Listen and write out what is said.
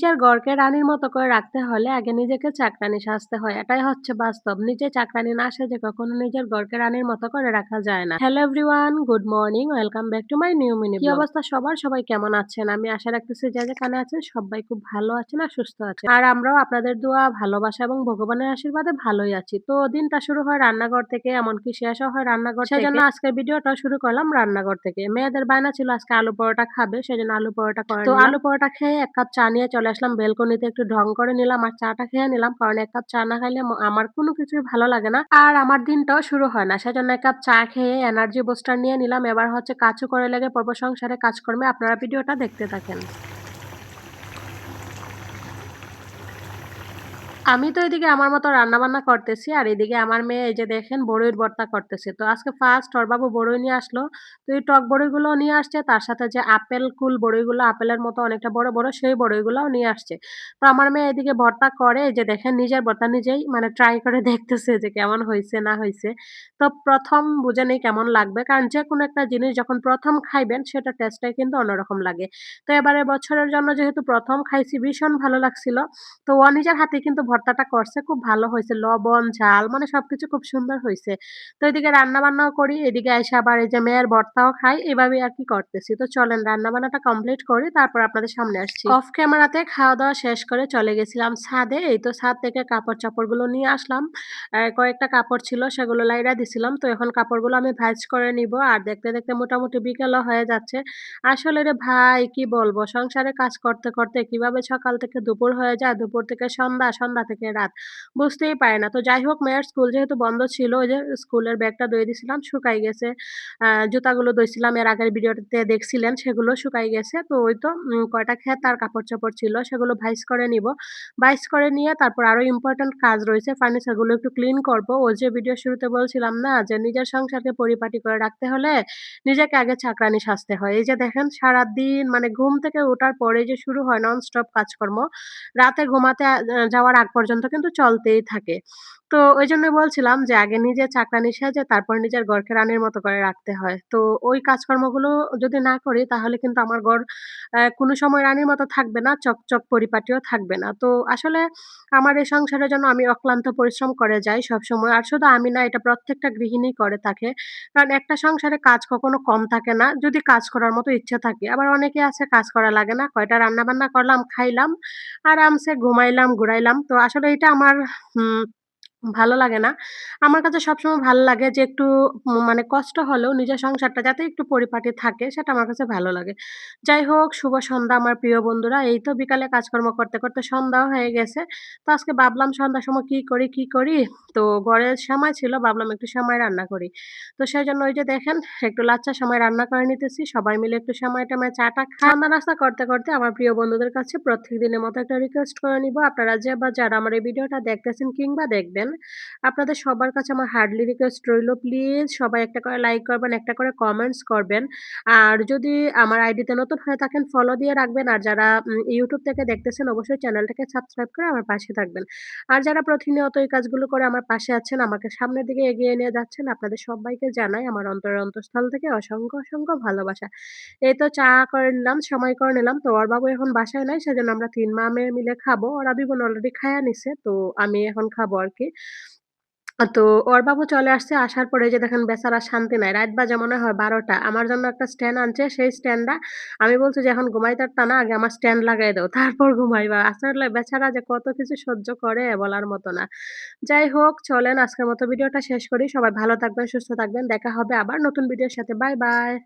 নিজের গড়কে রানীর মতো করে রাখতে হলে আগে নিজেকে চাকরানি সাজতে হয়। এটাই হচ্ছে বাস্তব। নিজে চাকরানি না সেজে কখনো নিজের গড়কে রানীর মতো করে রাখা যায় না। Hello everyone, good morning, welcome back to my new mini কি অবস্থা সবার? সবাই কেমন আছেন? আমি আশা রাখতেছি যে যেখানে আছেন সবাই খুব ভালো আছেন আর সুস্থ আছেন। আর আমরাও আপনাদের দোয়া, ভালোবাসা এবং ভগবানের আশীর্বাদে ভালোই আছি। তো দিনটা শুরু হয় রান্নাঘর থেকে এমনকি শেষও হয় রান্নাঘর থেকে। সেজন্য আজকের ভিডিওটা শুরু করলাম রান্নাঘর থেকে। মেয়েদের বায়না ছিল আজকে আলু পরোটা খাবে সেজন্য আলু পরোটা করে তো আলু পরোটা খেয়ে এক কাপ চা নিয়ে চলে আসলাম বেলকনিতে একটু ঢং করে নিলাম আর চাটা খেয়ে নিলাম। কারণ এক কাপ চা না খাইলে আমার কোনো কিছুই ভালো লাগে না। আর আমার দিনটাও শুরু হয় না। সেজন্য এক কাপ চা খেয়ে এনার্জি বুস্টার নিয়ে নিলাম। এবার হচ্ছে কাজও করে লাগে, পর্ব সংসারে কাজকর্মে। আপনারা ভিডিওটা দেখতে থাকেন। আমি তো এদিকে আমার মতো রান্নাবান্না করতেছি, আর এদিকে আমার মেয়ে এই যে দেখেন বড়ইর ভর্তা করতেছে। তো আজকে ফার্স্ট ওর বাবু বড়ই নিয়ে আসলো। তো এই টক বড়ইগুলো নিয়ে আসছে, তার সাথে যে আপেল কুল বড়ইগুলো, আপেলের মতো অনেকটা বড় বড় সেই বড়ইগুলোও নিয়ে আসছে। তো আমার মেয়ে এদিকে ভর্তা করে যে দেখেন নিজের ভর্তা নিজেই মানে ট্রাই করে দেখতেছে যে কেমন হয়েছে না হয়েছে তো প্রথম বুঝে নেই কেমন লাগবে, কারণ যে কোনো একটা জিনিস যখন প্রথম খাইবেন, সেটা টেস্টটাই কিন্তু অন্যরকম লাগে। তো এবারে বছরের জন্য যেহেতু প্রথম খাইছি, ভীষণ ভালো লাগছিল। তো ও নিজের হাতে কিন্তু ভর্তাটা করছে খুব ভালো হয়েছে। লবণ ঝাল মানে সবকিছু খুব সুন্দর হয়েছে। তো এদিকে রান্না বান্নাও করি এদিকে এসে আবার এই যে মেয়ের ভর্তাও খাই এভাবে আর কি করতেছি। তো চলেন রান্না বান্নাটা কমপ্লিট করি তারপর আপনাদের সামনে আসছি। অফ ক্যামেরাতে খাওয়া দাওয়া শেষ করে চলে গেছিলাম ছাদে এই তো ছাদ থেকে কাপড় চাপড়গুলো নিয়ে আসলাম। কয়েকটা কাপড় ছিল সেগুলো লাইরা দিছিলাম। তো এখন কাপড়গুলো আমি ভাজ করে নিব আর দেখতে দেখতে মোটামুটি বিকেলও হয়ে যাচ্ছে। আসলে রে ভাই কি বলব? সংসারে কাজ করতে করতে কীভাবে সকাল থেকে দুপুর হয়ে যায়? দুপুর থেকে সন্ধ্যা সন্ধ্যা থেকে রাত, বুঝতেই পারে না। তো যাই হোক মেয়ের স্কুল যেহেতু বন্ধ ছিল, ওই যে স্কুলের ব্যাগটা ধুয়ে দিয়েছিলাম শুকাই গেছে। জুতাগুলো ধুইছিলাম এর আগের ভিডিওতে দেখছিলেন, সেগুলো শুকাই গেছে। তো ওই তো কয়টা খেত আর কাপড় চাপড় ছিল, সেগুলো ভাইস করে নিব। ভাইস করে নিয়ে তারপর আরও ইম্পর্টেন্ট কাজ রয়েছে ফার্নিচারগুলো একটু ক্লিন করব। ওই যে ভিডিও শুরুতে বলছিলাম না, যে নিজের সংসারকে পরিপাটি করে রাখতে হলে নিজেকে আগে চাকরানি সাজতে হয়। এই যে দেখেন, সারাদিন মানে ঘুম থেকে ওঠার পরে যে শুরু হয় নন স্টপ কাজকর্ম, রাতে ঘুমাতে যাওয়ার আগ পর্যন্ত কিন্তু চলতেই থাকে। তো ওই জন্য বলছিলাম যে আগে নিজে চাকরানি সেজে তারপর নিজের ঘরকে রানীর মতো করে রাখতে হয়। তো ওই কাজকর্মগুলো যদি না করি তাহলে কিন্তু আমার ঘর কোনো সময় রানীর মতো থাকবে না, চকচক পরিপাটিও থাকবে না। তো আসলে আমার এই সংসারের জন্য আমি অক্লান্ত পরিশ্রম করে যাই সবসময়। আর শুধু আমি না এটা প্রত্যেকটা গৃহিণী করে থাকে। কারণ একটা সংসারে কাজ কখনো কম থাকে না, যদি কাজ করার মতো ইচ্ছা থাকে। আবার অনেকে আছে কাজ করা লাগে না, কয়টা রান্না-বান্না করলাম, খাইলাম, আরামসে ঘুমাইলাম, ঘুরাইলাম। তো আসলে এটা আমার হুম ভালো লাগে না। আমার কাছে সবসময় ভালো লাগে যে একটু মানে কষ্ট হলেও নিজের সংসারটা যাতে একটু পরিপাটি থাকে সেটা আমার কাছে ভালো লাগে। যাই হোক শুভ সন্ধ্যা আমার প্রিয় বন্ধুরা। এই তো বিকালে কাজকর্ম করতে, করতে সন্ধ্যাও হয়ে গেছে। তো আজকে ভাবলাম সন্ধ্যার সময় কি করি, কি করি? তো ঘরে সেমাই ছিল ভাবলাম একটু সেমাই রান্না করি। তো সেজন্য ওই যে দেখেন একটু লাচ্ছা সেমাই রান্না করে নিতেছি। সবাই মিলে একটু সেমাই-টেমাই চা-টা খাই। নাস্তা করতে, করতে আমার প্রিয় বন্ধুদের কাছে প্রত্যেক দিনের মতো একটা রিকোয়েস্ট করে নিব। আপনারা যে বা যারা আমার এই ভিডিওটা দেখতেছেন কিংবা দেখবেন আপনাদের সবার কাছে আমার হার্ডলি রিকোয়েস্ট রইল প্লিজ সবাই একটা করে লাইক করবেন, একটা করে কমেন্টস করবেন। আর যদি আমার আইডিতে নতুন হয়ে থাকেন ফলো দিয়ে রাখবেন। আর যারা ইউটিউব থেকে দেখতেছেন অবশ্যই চ্যানেলটাকে সাবস্ক্রাইব করে আমার পাশে থাকবেন। আর যারা প্রতিনিয়ত এই কাজগুলো করে আমার পাশে আছেন, আমাকে সামনের দিকে এগিয়ে নিয়ে যাচ্ছেন, আপনাদের সবাইকে জানাই আমার অন্তর অন্তঃস্থল থেকে অসংখ্য, অসংখ্য ভালোবাসা। এই তো চা করে নিলাম, সময় করে নিলাম। তো ওর বাবু এখন বাসায় নাই সেজন্য আমরা তিন মা মেয়ে মিলে খাব। ওরা ২ বোন অলরেডি খাইয়া নিছে। তো আমি এখন খাব আরকি। তো ওর বাবু চলে আসছে। আসার পরে যে দেখেন বেচারা শান্তি নাই। রাত বাজে মনে হয় ১২টা। আমার জন্য একটা স্ট্যান্ড আনছে। সেই স্ট্যান্ডটা আমি বলছি যে, "এখন ঘুমাইতে পারতা না, আগে আমার স্ট্যান্ড লাগাই দাও। তারপর ঘুমাইবা।" আসলে বেচারা যে কত কিছু সহ্য করে বলার মতো না। যাই হোক চলেন আজকের মতো ভিডিওটা শেষ করি। সবাই ভালো থাকবেন, সুস্থ থাকবেন। দেখা হবে আবার নতুন ভিডিওর সাথে। Bye, bye.